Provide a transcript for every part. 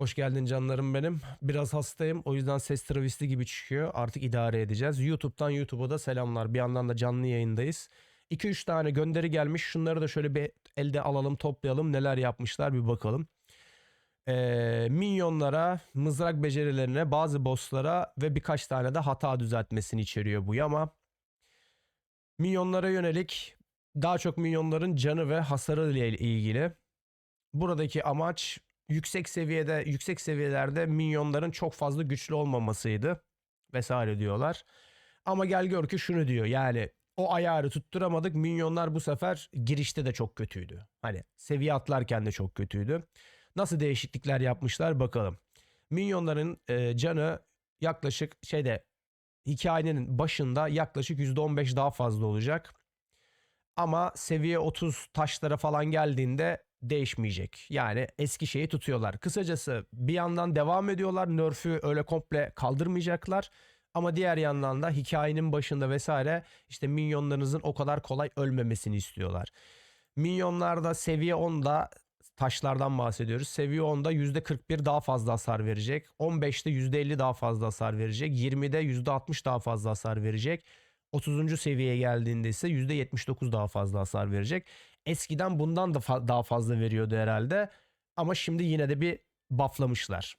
Hoş geldin canlarım benim. Biraz hastayım o yüzden ses travesti gibi çıkıyor. Artık idare edeceğiz. YouTube'dan YouTube'a da selamlar. Bir yandan da canlı yayındayız. 2-3 tane gönderi gelmiş. Şunları da şöyle bir elde alalım toplayalım. Neler yapmışlar bir bakalım. Ee, minyonlara, mızrak becerilerine, bazı bosslara ve birkaç tane de hata düzeltmesini içeriyor bu ama minyonlara yönelik daha çok minyonların canı ve hasarı ile ilgili. Buradaki amaç yüksek seviyede yüksek seviyelerde minyonların çok fazla güçlü olmamasıydı vesaire diyorlar. Ama gel gör ki şunu diyor yani o ayarı tutturamadık minyonlar bu sefer girişte de çok kötüydü. Hani seviye atlarken de çok kötüydü. Nasıl değişiklikler yapmışlar bakalım. Minyonların e, canı yaklaşık şeyde hikayenin başında yaklaşık %15 daha fazla olacak. Ama seviye 30 taşlara falan geldiğinde değişmeyecek. Yani eski şeyi tutuyorlar. Kısacası bir yandan devam ediyorlar. Nerf'ü öyle komple kaldırmayacaklar. Ama diğer yandan da hikayenin başında vesaire işte minyonlarınızın o kadar kolay ölmemesini istiyorlar. Minyonlarda seviye 10'da taşlardan bahsediyoruz. Seviye 10'da %41 daha fazla hasar verecek. 15'te %50 daha fazla hasar verecek. 20'de %60 daha fazla hasar verecek. 30. seviyeye geldiğinde ise %79 daha fazla hasar verecek. Eskiden bundan da fa- daha fazla veriyordu herhalde. Ama şimdi yine de bir bufflamışlar.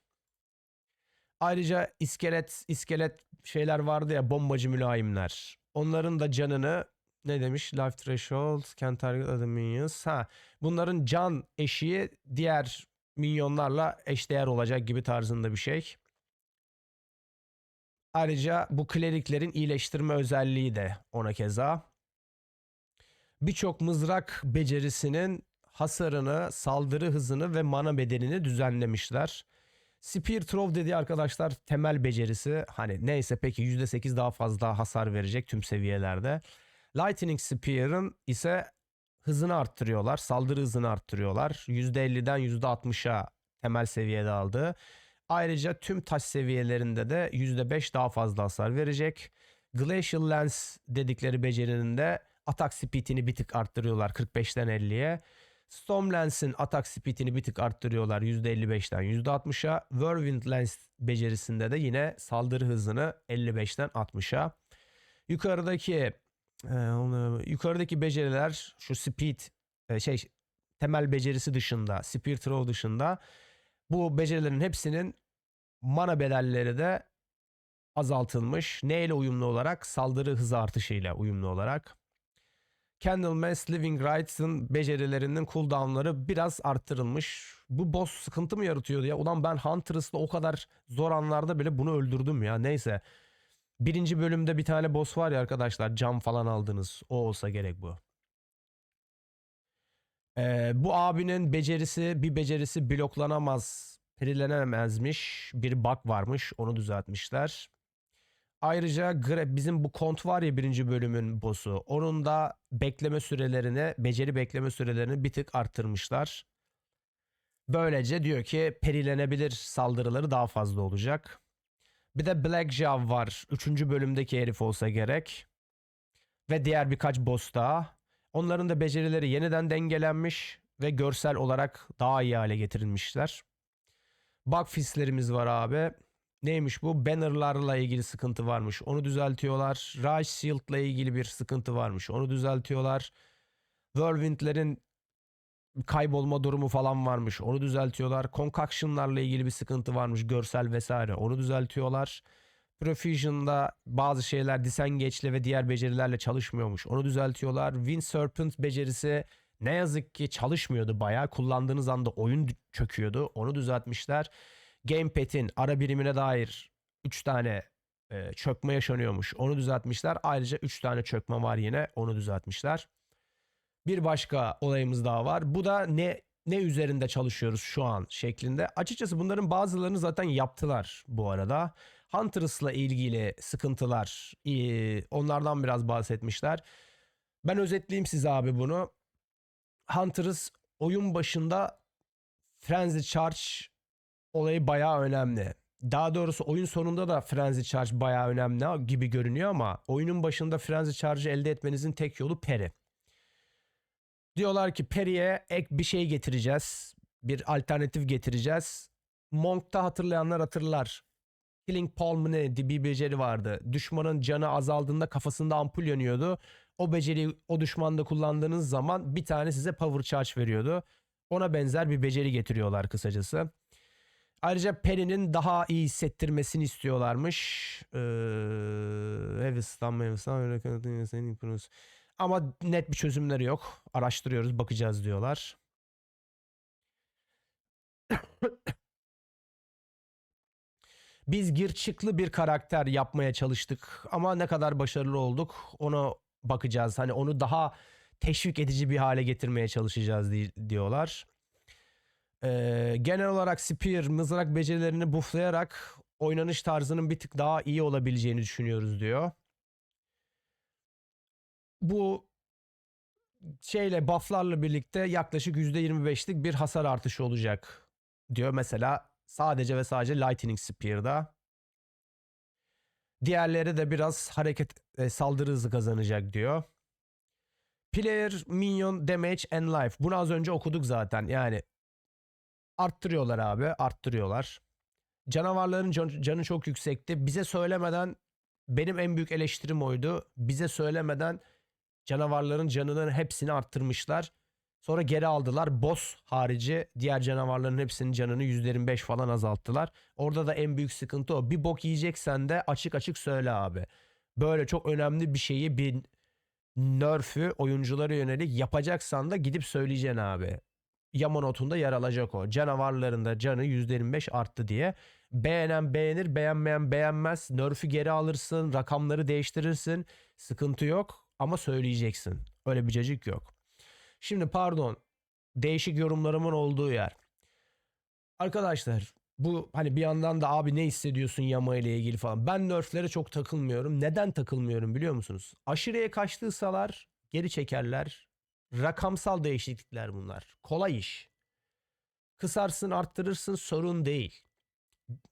Ayrıca iskelet iskelet şeyler vardı ya bombacı mülayimler. Onların da canını ne demiş? Life threshold can target other minions. Ha, bunların can eşiği diğer minyonlarla eşdeğer olacak gibi tarzında bir şey. Ayrıca bu kleriklerin iyileştirme özelliği de ona keza. Birçok mızrak becerisinin hasarını, saldırı hızını ve mana bedenini düzenlemişler. Spear Throw dediği arkadaşlar temel becerisi. Hani neyse peki %8 daha fazla hasar verecek tüm seviyelerde. Lightning Spear'ın ise hızını arttırıyorlar. Saldırı hızını arttırıyorlar. %50'den %60'a temel seviyede aldı. Ayrıca tüm taş seviyelerinde de %5 daha fazla hasar verecek. Glacial Lens dedikleri becerinin de atak speedini bir tık arttırıyorlar 45'ten 50'ye. Storm Lens'in atak speedini bir tık arttırıyorlar %55'ten %60'a. Whirlwind Lens becerisinde de yine saldırı hızını 55'ten 60'a. Yukarıdaki e, yukarıdaki beceriler şu speed e, şey temel becerisi dışında, spear throw dışında bu becerilerin hepsinin mana bedelleri de azaltılmış. Neyle uyumlu olarak? Saldırı hızı artışıyla uyumlu olarak. Candlemas Living Rights'ın becerilerinin cooldownları biraz arttırılmış. Bu boss sıkıntı mı yaratıyordu ya? Ulan ben Huntress'la o kadar zor anlarda bile bunu öldürdüm ya. Neyse. Birinci bölümde bir tane boss var ya arkadaşlar. Cam falan aldınız. O olsa gerek bu. Ee, bu abinin becerisi bir becerisi bloklanamaz, perilenemezmiş. Bir bug varmış. Onu düzeltmişler. Ayrıca Gre- bizim bu kont var ya birinci bölümün boss'u. Onun da bekleme sürelerini, beceri bekleme sürelerini bir tık arttırmışlar. Böylece diyor ki perilenebilir saldırıları daha fazla olacak. Bir de Black Jaw var. Üçüncü bölümdeki herif olsa gerek. Ve diğer birkaç boss daha. Onların da becerileri yeniden dengelenmiş ve görsel olarak daha iyi hale getirilmişler. Bug fistlerimiz var abi. Neymiş bu? Bannerlarla ilgili sıkıntı varmış. Onu düzeltiyorlar. Rage Shield'la ilgili bir sıkıntı varmış. Onu düzeltiyorlar. Whirlwind'lerin kaybolma durumu falan varmış. Onu düzeltiyorlar. Concoction'larla ilgili bir sıkıntı varmış. Görsel vesaire. Onu düzeltiyorlar. Profusion'da bazı şeyler Disengage'le ve diğer becerilerle çalışmıyormuş. Onu düzeltiyorlar. Wind Serpent becerisi ne yazık ki çalışmıyordu bayağı. Kullandığınız anda oyun çöküyordu. Onu düzeltmişler. Gamepad'in ara birimine dair 3 tane e, çökme yaşanıyormuş. Onu düzeltmişler. Ayrıca 3 tane çökme var yine. Onu düzeltmişler. Bir başka olayımız daha var. Bu da ne ne üzerinde çalışıyoruz şu an şeklinde. Açıkçası bunların bazılarını zaten yaptılar bu arada. Hunters'la ilgili sıkıntılar, e, onlardan biraz bahsetmişler. Ben özetleyeyim size abi bunu. Hunters oyun başında Frenzy Charge olayı bayağı önemli. Daha doğrusu oyun sonunda da Frenzy Charge bayağı önemli gibi görünüyor ama oyunun başında Frenzy Charge'ı elde etmenizin tek yolu peri. Diyorlar ki Peri'ye ek bir şey getireceğiz. Bir alternatif getireceğiz. Monk'ta hatırlayanlar hatırlar. Killing Palm ne bir beceri vardı. Düşmanın canı azaldığında kafasında ampul yanıyordu. O beceriyi o düşmanda kullandığınız zaman bir tane size power charge veriyordu. Ona benzer bir beceri getiriyorlar kısacası. Ayrıca Penny'nin daha iyi hissettirmesini istiyorlarmış. Ee, Heavy Stun, öyle kanıtın. Ama net bir çözümleri yok. Araştırıyoruz, bakacağız diyorlar. Biz girçıklı bir karakter yapmaya çalıştık ama ne kadar başarılı olduk ona bakacağız. Hani onu daha teşvik edici bir hale getirmeye çalışacağız di- diyorlar. Ee, genel olarak Spear mızrak becerilerini bufflayarak oynanış tarzının bir tık daha iyi olabileceğini düşünüyoruz diyor. Bu şeyle bufflarla birlikte yaklaşık %25'lik bir hasar artışı olacak diyor. Mesela sadece ve sadece Lightning Spear'da. Diğerleri de biraz hareket e, saldırı hızı kazanacak diyor. Player, Minion, Damage and Life. Bunu az önce okuduk zaten. Yani arttırıyorlar abi. Arttırıyorlar. Canavarların can- canı çok yüksekti. Bize söylemeden benim en büyük eleştirim oydu. Bize söylemeden canavarların canının hepsini arttırmışlar. Sonra geri aldılar. Boss harici diğer canavarların hepsinin canını %25 falan azalttılar. Orada da en büyük sıkıntı o. Bir bok yiyeceksen de açık açık söyle abi. Böyle çok önemli bir şeyi bir nerf'ü oyunculara yönelik yapacaksan da gidip söyleyeceksin abi. Yamanot'unda yer alacak o. Canavarların da canı %25 arttı diye. Beğenen beğenir, beğenmeyen beğenmez. Nerf'ü geri alırsın, rakamları değiştirirsin. Sıkıntı yok ama söyleyeceksin. Öyle bir cacık yok. Şimdi pardon. Değişik yorumlarımın olduğu yer. Arkadaşlar bu hani bir yandan da abi ne hissediyorsun Yama ile ilgili falan. Ben nerflere çok takılmıyorum. Neden takılmıyorum biliyor musunuz? Aşırıya kaçtıysalar geri çekerler. Rakamsal değişiklikler bunlar. Kolay iş. Kısarsın arttırırsın sorun değil.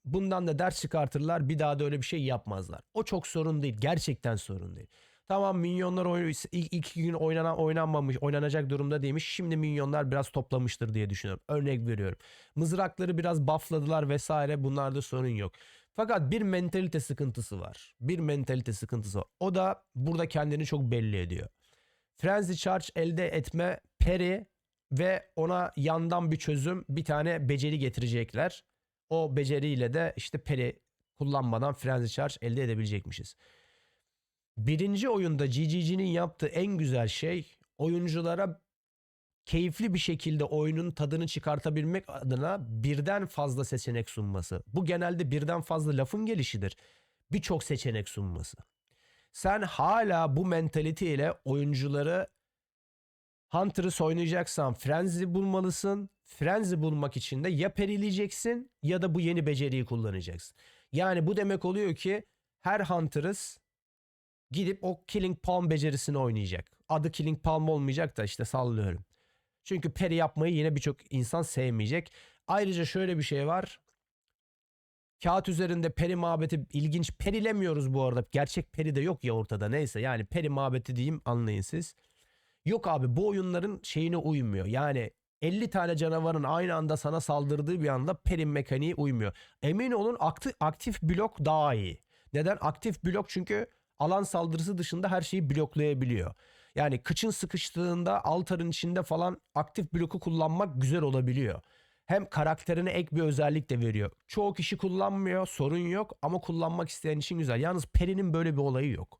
Bundan da ders çıkartırlar bir daha da öyle bir şey yapmazlar. O çok sorun değil. Gerçekten sorun değil. Tamam minyonlar oy- ilk iki gün oynanan oynanmamış, oynanacak durumda değilmiş. Şimdi minyonlar biraz toplamıştır diye düşünüyorum. Örnek veriyorum. Mızrakları biraz buffladılar vesaire. Bunlarda sorun yok. Fakat bir mentalite sıkıntısı var. Bir mentalite sıkıntısı var. O da burada kendini çok belli ediyor. Frenzy Charge elde etme peri ve ona yandan bir çözüm bir tane beceri getirecekler. O beceriyle de işte peri kullanmadan Frenzy Charge elde edebilecekmişiz. Birinci oyunda GGG'nin yaptığı en güzel şey oyunculara keyifli bir şekilde oyunun tadını çıkartabilmek adına birden fazla seçenek sunması. Bu genelde birden fazla lafın gelişidir. Birçok seçenek sunması. Sen hala bu mentaliteyle oyuncuları Hunter'ı oynayacaksan Frenzy bulmalısın. Frenzy bulmak için de ya perileyeceksin ya da bu yeni beceriyi kullanacaksın. Yani bu demek oluyor ki her Hunter'ız gidip o Killing Palm becerisini oynayacak. Adı Killing Palm olmayacak da işte sallıyorum. Çünkü peri yapmayı yine birçok insan sevmeyecek. Ayrıca şöyle bir şey var. Kağıt üzerinde peri muhabbeti ilginç. Perilemiyoruz bu arada. Gerçek peri de yok ya ortada. Neyse yani peri muhabbeti diyeyim anlayın siz. Yok abi bu oyunların şeyine uymuyor. Yani 50 tane canavarın aynı anda sana saldırdığı bir anda perin mekaniği uymuyor. Emin olun aktif, aktif blok daha iyi. Neden? Aktif blok çünkü alan saldırısı dışında her şeyi bloklayabiliyor. Yani kıçın sıkıştığında altarın içinde falan aktif bloku kullanmak güzel olabiliyor. Hem karakterine ek bir özellik de veriyor. Çoğu kişi kullanmıyor, sorun yok ama kullanmak isteyen için güzel. Yalnız Peri'nin böyle bir olayı yok.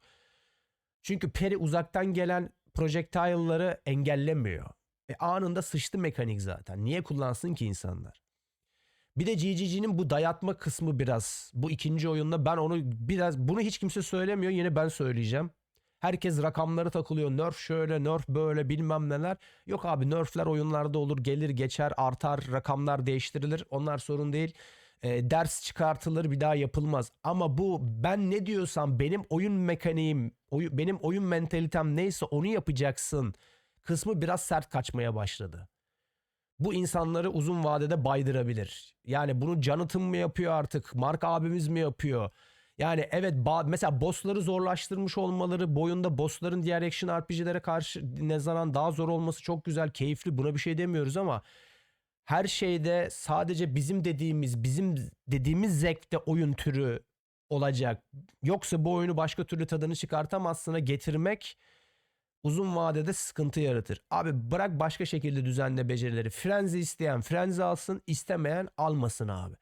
Çünkü Peri uzaktan gelen projectile'ları engellemiyor. E anında sıçtı mekanik zaten. Niye kullansın ki insanlar? Bir de GGG'nin bu dayatma kısmı biraz. Bu ikinci oyunda ben onu biraz bunu hiç kimse söylemiyor. Yine ben söyleyeceğim. Herkes rakamları takılıyor. Nerf şöyle, nerf böyle bilmem neler. Yok abi nerfler oyunlarda olur. Gelir geçer artar rakamlar değiştirilir. Onlar sorun değil. E, ders çıkartılır bir daha yapılmaz. Ama bu ben ne diyorsam benim oyun mekaniğim, oyu- benim oyun mentalitem neyse onu yapacaksın kısmı biraz sert kaçmaya başladı. Bu insanları uzun vadede baydırabilir. Yani bunu Jonathan mı yapıyor artık? Mark abimiz mi yapıyor? Yani evet mesela bossları zorlaştırmış olmaları, boyunda bossların diğer action RPG'lere karşı nazaran daha zor olması çok güzel, keyifli. Buna bir şey demiyoruz ama her şeyde sadece bizim dediğimiz, bizim dediğimiz zevkte oyun türü olacak. Yoksa bu oyunu başka türlü tadını çıkartamazsına getirmek uzun vadede sıkıntı yaratır. Abi bırak başka şekilde düzenle becerileri. Frenzi isteyen frenzi alsın, istemeyen almasın abi.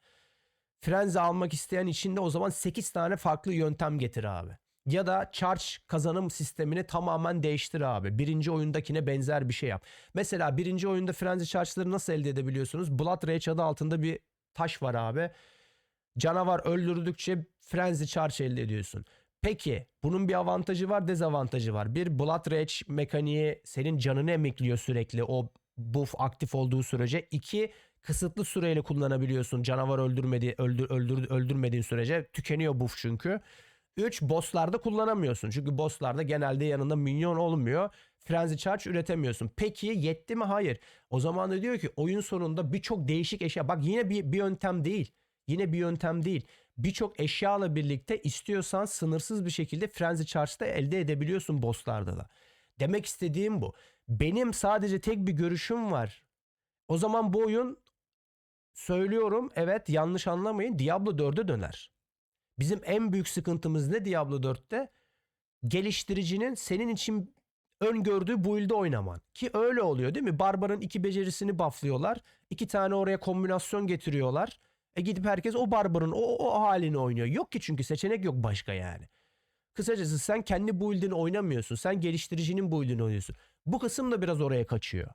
Frenzi almak isteyen için de o zaman 8 tane farklı yöntem getir abi. Ya da charge kazanım sistemini tamamen değiştir abi. Birinci oyundakine benzer bir şey yap. Mesela birinci oyunda frenzi charge'ları nasıl elde edebiliyorsunuz? Blood Rage adı altında bir taş var abi. Canavar öldürdükçe frenzi charge elde ediyorsun. Peki bunun bir avantajı var dezavantajı var. Bir Blood Rage mekaniği senin canını emekliyor sürekli o buff aktif olduğu sürece. İki kısıtlı süreyle kullanabiliyorsun canavar öldürmedi öldür, öldür, öldürmediğin sürece. Tükeniyor buff çünkü. 3 bosslarda kullanamıyorsun. Çünkü bosslarda genelde yanında minyon olmuyor. Frenzy Charge üretemiyorsun. Peki yetti mi? Hayır. O zaman da diyor ki oyun sonunda birçok değişik eşya. Bak yine bir, bir yöntem değil. Yine bir yöntem değil. Birçok eşyayla birlikte istiyorsan sınırsız bir şekilde Frenzy Charge'da elde edebiliyorsun bosslarda da. Demek istediğim bu. Benim sadece tek bir görüşüm var. O zaman bu oyun söylüyorum evet yanlış anlamayın Diablo 4'e döner. Bizim en büyük sıkıntımız ne Diablo 4'te? Geliştiricinin senin için öngördüğü build'de oynaman. Ki öyle oluyor değil mi? Barbar'ın iki becerisini bufflıyorlar. İki tane oraya kombinasyon getiriyorlar. E gidip herkes o Barbar'ın o, o halini oynuyor. Yok ki çünkü seçenek yok başka yani. Kısacası sen kendi build'ini oynamıyorsun. Sen geliştiricinin build'ini oynuyorsun. Bu kısım da biraz oraya kaçıyor.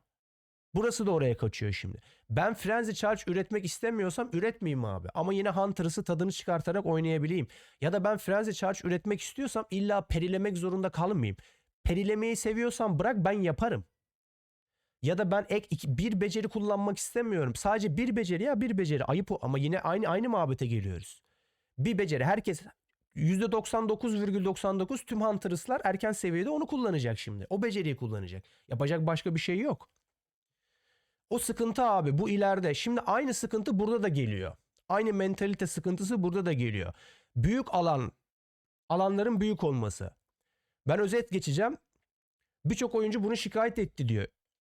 Burası da oraya kaçıyor şimdi. Ben Frenzy Charge üretmek istemiyorsam üretmeyeyim abi. Ama yine Hunter'sı tadını çıkartarak oynayabileyim. Ya da ben Frenzy Charge üretmek istiyorsam illa perilemek zorunda kalmayayım. Perilemeyi seviyorsam bırak ben yaparım. Ya da ben ek iki, bir beceri kullanmak istemiyorum. Sadece bir beceri ya bir beceri. Ayıp o ama yine aynı aynı muhabbete geliyoruz. Bir beceri herkes %99,99 tüm Hunter'slar erken seviyede onu kullanacak şimdi. O beceriyi kullanacak. Yapacak başka bir şey yok. O sıkıntı abi bu ileride. Şimdi aynı sıkıntı burada da geliyor. Aynı mentalite sıkıntısı burada da geliyor. Büyük alan, alanların büyük olması. Ben özet geçeceğim. Birçok oyuncu bunu şikayet etti diyor.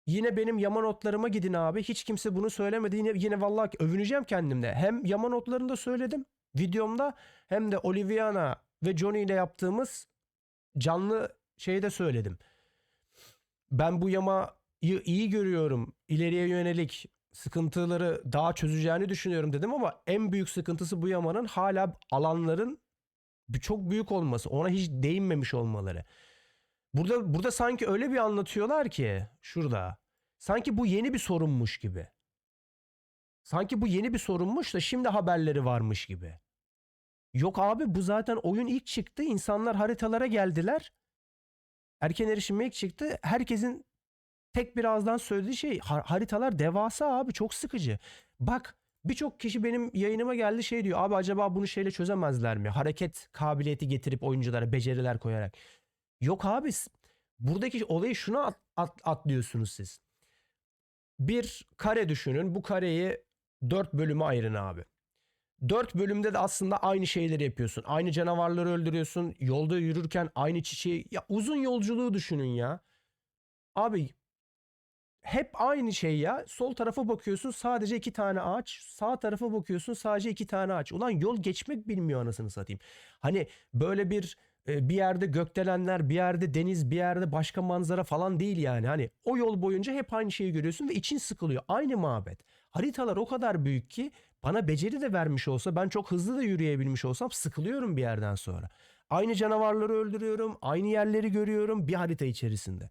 Yine benim yama notlarıma gidin abi. Hiç kimse bunu söylemedi. Yine, yine vallahi övüneceğim kendimde. Hem yama notlarında söyledim videomda hem de Oliviana ve Johnny ile yaptığımız canlı şeyde söyledim. Ben bu yamayı iyi görüyorum. İleriye yönelik sıkıntıları daha çözeceğini düşünüyorum dedim ama en büyük sıkıntısı bu yamanın hala alanların çok büyük olması. Ona hiç değinmemiş olmaları. Burada burada sanki öyle bir anlatıyorlar ki şurada. Sanki bu yeni bir sorunmuş gibi. Sanki bu yeni bir sorunmuş da şimdi haberleri varmış gibi. Yok abi bu zaten oyun ilk çıktı. İnsanlar haritalara geldiler. Erken erişime ilk çıktı. Herkesin tek bir ağızdan söylediği şey har- haritalar devasa abi çok sıkıcı. Bak birçok kişi benim yayınıma geldi şey diyor. Abi acaba bunu şeyle çözemezler mi? Hareket kabiliyeti getirip oyunculara beceriler koyarak. Yok abi buradaki olayı şuna at- at- atlıyorsunuz siz. Bir kare düşünün. Bu kareyi dört bölüme ayırın abi. Dört bölümde de aslında aynı şeyleri yapıyorsun. Aynı canavarları öldürüyorsun. Yolda yürürken aynı çiçeği... Ya uzun yolculuğu düşünün ya. Abi hep aynı şey ya. Sol tarafa bakıyorsun sadece iki tane ağaç. Sağ tarafa bakıyorsun sadece iki tane ağaç. Ulan yol geçmek bilmiyor anasını satayım. Hani böyle bir e, bir yerde gökdelenler, bir yerde deniz, bir yerde başka manzara falan değil yani. Hani o yol boyunca hep aynı şeyi görüyorsun ve için sıkılıyor. Aynı muhabbet. Haritalar o kadar büyük ki bana beceri de vermiş olsa ben çok hızlı da yürüyebilmiş olsam sıkılıyorum bir yerden sonra. Aynı canavarları öldürüyorum, aynı yerleri görüyorum bir harita içerisinde.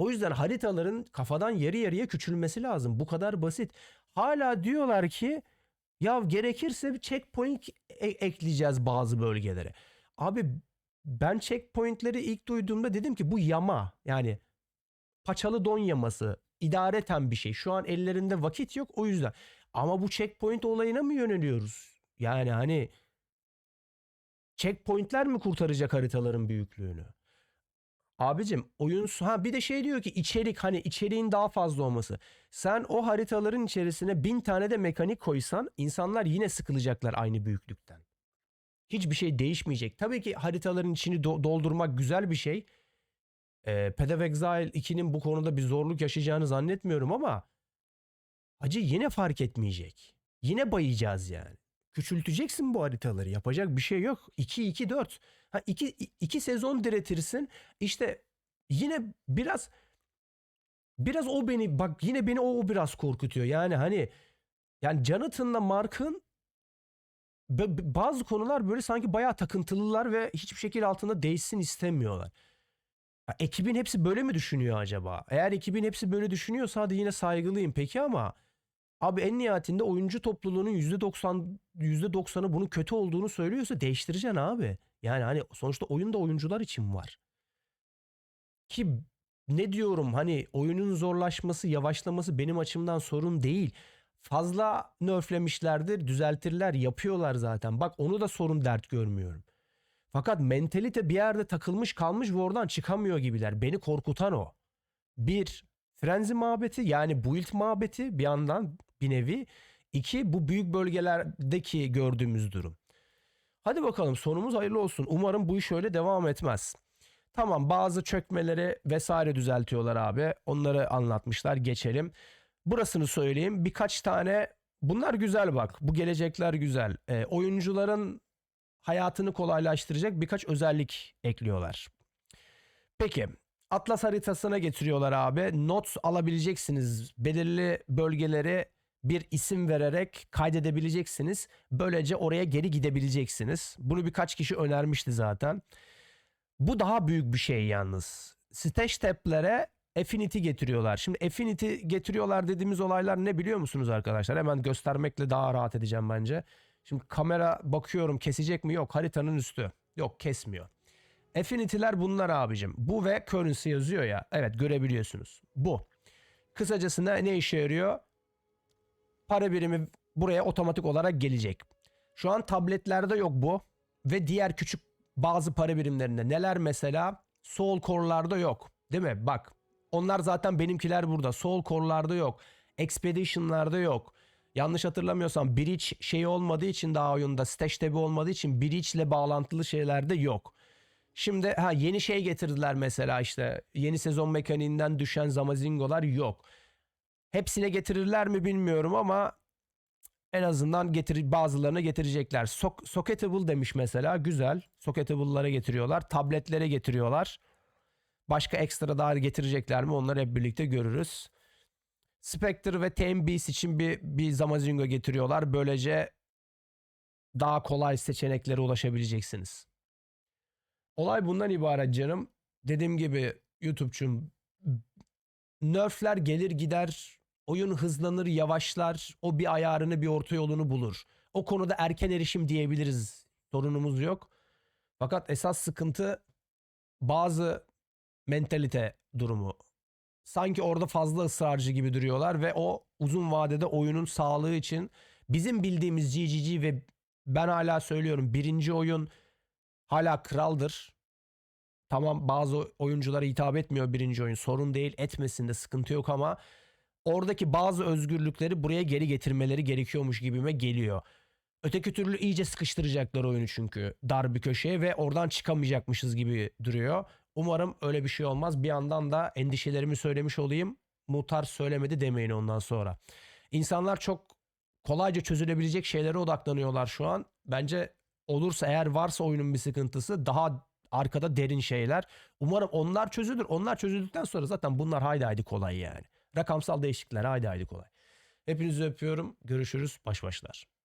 O yüzden haritaların kafadan yarı yarıya küçülmesi lazım. Bu kadar basit. Hala diyorlar ki ya gerekirse bir checkpoint e- ekleyeceğiz bazı bölgelere. Abi ben checkpointleri ilk duyduğumda dedim ki bu yama yani paçalı don yaması idareten bir şey. Şu an ellerinde vakit yok o yüzden. Ama bu checkpoint olayına mı yöneliyoruz? Yani hani checkpointler mi kurtaracak haritaların büyüklüğünü? Abicim oyun ha bir de şey diyor ki içerik hani içeriğin daha fazla olması. Sen o haritaların içerisine bin tane de mekanik koysan insanlar yine sıkılacaklar aynı büyüklükten. Hiçbir şey değişmeyecek. Tabii ki haritaların içini do- doldurmak güzel bir şey. Ee, Path of Exile 2'nin bu konuda bir zorluk yaşayacağını zannetmiyorum ama Hacı yine fark etmeyecek. Yine bayacağız yani. Küçülteceksin bu haritaları. Yapacak bir şey yok. 2-2-4. Ha 2 2 sezon diretirsin. İşte yine biraz biraz o beni bak yine beni o, o biraz korkutuyor. Yani hani yani Jonathan'la Mark'ın bazı konular böyle sanki bayağı takıntılılar ve hiçbir şekil altında değişsin istemiyorlar. Ya ekibin hepsi böyle mi düşünüyor acaba? Eğer ekibin hepsi böyle düşünüyorsa hadi yine saygılıyım peki ama abi en nihayetinde oyuncu topluluğunun %90 %90'ı bunun kötü olduğunu söylüyorsa değiştireceksin abi. Yani hani sonuçta oyunda oyuncular için var. Ki ne diyorum hani oyunun zorlaşması, yavaşlaması benim açımdan sorun değil. Fazla nerflemişlerdir, düzeltirler, yapıyorlar zaten. Bak onu da sorun dert görmüyorum. Fakat mentalite bir yerde takılmış kalmış ve oradan çıkamıyor gibiler. Beni korkutan o. Bir, frenzi muhabbeti yani build muhabbeti bir yandan bir nevi. İki, bu büyük bölgelerdeki gördüğümüz durum. Hadi bakalım sonumuz hayırlı olsun. Umarım bu iş öyle devam etmez. Tamam bazı çökmeleri vesaire düzeltiyorlar abi. Onları anlatmışlar geçelim. Burasını söyleyeyim. Birkaç tane bunlar güzel bak. Bu gelecekler güzel. Ee, oyuncuların hayatını kolaylaştıracak birkaç özellik ekliyorlar. Peki Atlas haritasına getiriyorlar abi. Not alabileceksiniz. Belirli bölgeleri bir isim vererek kaydedebileceksiniz. Böylece oraya geri gidebileceksiniz. Bunu birkaç kişi önermişti zaten. Bu daha büyük bir şey yalnız. Stage tab'lere Affinity getiriyorlar. Şimdi Affinity getiriyorlar dediğimiz olaylar ne biliyor musunuz arkadaşlar? Hemen göstermekle daha rahat edeceğim bence. Şimdi kamera bakıyorum kesecek mi? Yok haritanın üstü. Yok kesmiyor. Affinity'ler bunlar abicim. Bu ve currency yazıyor ya. Evet görebiliyorsunuz. Bu. Kısacası ne, ne işe yarıyor? Para birimi buraya otomatik olarak gelecek. Şu an tabletlerde yok bu. Ve diğer küçük bazı para birimlerinde. Neler mesela? Soul Core'larda yok. Değil mi? Bak. Onlar zaten benimkiler burada. Soul Core'larda yok. Expedition'larda yok. Yanlış hatırlamıyorsam Breach şeyi olmadığı için daha oyunda Stash tab'i olmadığı için Breach ile bağlantılı şeylerde yok. Şimdi ha yeni şey getirdiler mesela işte yeni sezon mekaniğinden düşen Zamazingo'lar yok. Hepsine getirirler mi bilmiyorum ama en azından getir bazılarına getirecekler. Sok socketable demiş mesela güzel. Socketable'lara getiriyorlar. Tabletlere getiriyorlar. Başka ekstra daha getirecekler mi onları hep birlikte görürüz. Spectre ve Beast için bir, bir Zamazingo getiriyorlar. Böylece daha kolay seçeneklere ulaşabileceksiniz. Olay bundan ibaret canım. Dediğim gibi YouTube'cum nerfler gelir gider. Oyun hızlanır yavaşlar. O bir ayarını bir orta yolunu bulur. O konuda erken erişim diyebiliriz. Sorunumuz yok. Fakat esas sıkıntı bazı mentalite durumu. Sanki orada fazla ısrarcı gibi duruyorlar ve o uzun vadede oyunun sağlığı için bizim bildiğimiz GGG ve ben hala söylüyorum birinci oyun hala kraldır. Tamam bazı oyunculara hitap etmiyor birinci oyun sorun değil etmesin de sıkıntı yok ama oradaki bazı özgürlükleri buraya geri getirmeleri gerekiyormuş gibime geliyor. Öteki türlü iyice sıkıştıracaklar oyunu çünkü dar bir köşeye ve oradan çıkamayacakmışız gibi duruyor. Umarım öyle bir şey olmaz. Bir yandan da endişelerimi söylemiş olayım. Muhtar söylemedi demeyin ondan sonra. İnsanlar çok kolayca çözülebilecek şeylere odaklanıyorlar şu an. Bence olursa eğer varsa oyunun bir sıkıntısı daha arkada derin şeyler. Umarım onlar çözülür. Onlar çözüldükten sonra zaten bunlar haydi haydi kolay yani. Rakamsal değişiklikler haydi haydi kolay. Hepinizi öpüyorum. Görüşürüz. Baş başlar.